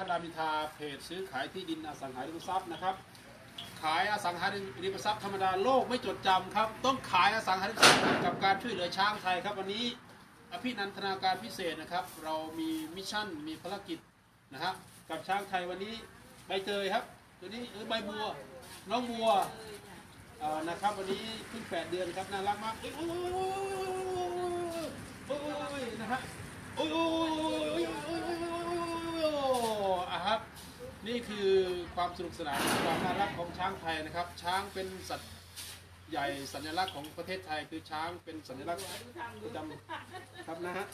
ท่ารมิทาเพจซื้อขายที่ดินอสังหาริมทรัพย์นะครับ ขายอสังหาริมทรัพย์ธรรมดาโลกไม่จดจำครับ ต้องขายอสังหาริมทรัพย์กับการช่วยเหลือช้างไทยครับ วันนี้อภินันทนาการพิเศษนะครับ เรามีมิชชั่นมีภารกิจนะครับกับช้างไทยวันนี้ใบเตยครับ ตัวนี้หรือใบบัว น้องบัวนะครับ วันนี้เพิ่งแปดเดือนครับน่ารักมากโอ้ยโอ้ยนะครับโอ้ย คือความสนุกสนานความน่ารักของช้างไทยนะครับ ช้างเป็นสัตว์ใหญ่สัญลักษณ์ของประเทศไทย คือช้างเป็นสัญลักษณ์ประจำครับนะฮะ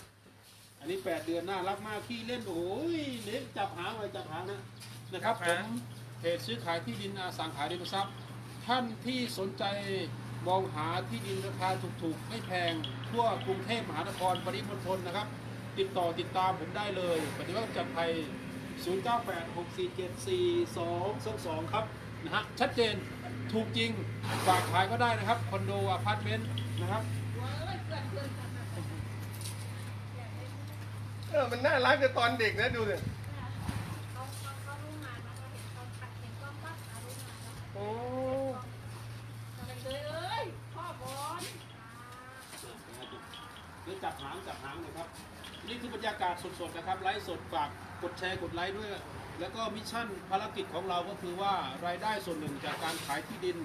อันนี้8เดือนน่ารักมากขี้เล่นโอ้ยเล่นจับหางไว้จับหางนะนะครับผมเพจซื้อขายที่ดินอสังหาริมทรัพย์ ท่านที่สนใจมองหาที่ดินราคาถูกๆ ไม่แพงทั่วกรุงเทพมหานครปริมณฑลนะครับ ติดต่อติดตามผมได้เลย ปฏิวัติจัดไทย 0986474222 ครับนะฮะชัดเจนถูกจริงฝากขายก็ได้นะครับคอนโดอพาร์ตเมนต์นะครับเออมันน่ารักแต่ตอนเด็กนะดูเนี่ยโอ้หรือจับหางจับหางนะครับ นี่คือบรรยากาศสดๆนะครับไลฟ์สดฝากกดแชร์กดไลค์ด้วย แล้วก็มิชชั่นภารกิจของเราก็คือว่ารายได้ส่วนหนึ่งจากการขายที่ดิน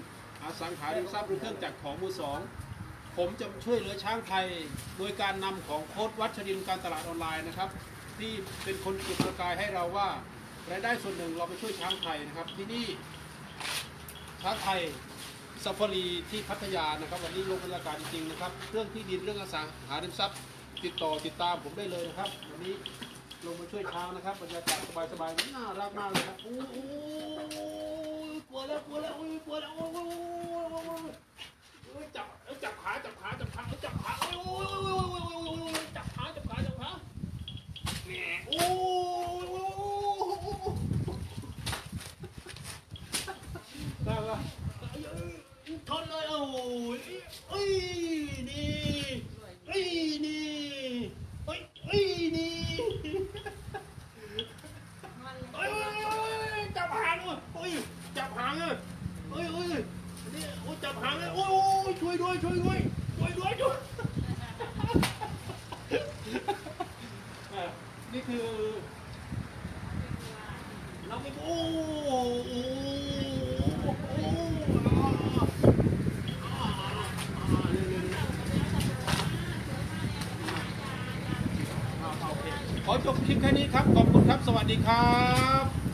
อสังหาริมทรัพย์หรือเครื่องจักรของมือสองผมจะช่วยเหลือช้างไทย โดยการนำของโค้ดวัชรินทร์การตลาดออนไลน์นะครับ ที่เป็นคนจุดประกายให้เราว่ารายได้ส่วนหนึ่งเราไปช่วยช้างไทยนะครับ ที่นี่ช้างไทยซาฟารีที่พัทยานะครับ วันนี้ลงบรรยากาศจริงๆนะครับ เรื่องที่ดินเรื่องอสังหาริมทรัพย์ ติดต่อติดตามผมได้เลยนะครับ วันนี้ลงมาช่วยช้างนะครับบรรยากาศสบายๆน่ารักมากเลยครับโอ้ ช่วยด้วยช่วยด้วยช่วยด้วยช่วยอะนี่คือ เราไม่โอ้โหโอ้โหโอ้โหอ่าอ่าอ่าเร็วๆๆอ่าโอเคขอจบคลิปแค่นี้ครับ ขอบคุณครับ สวัสดีครับ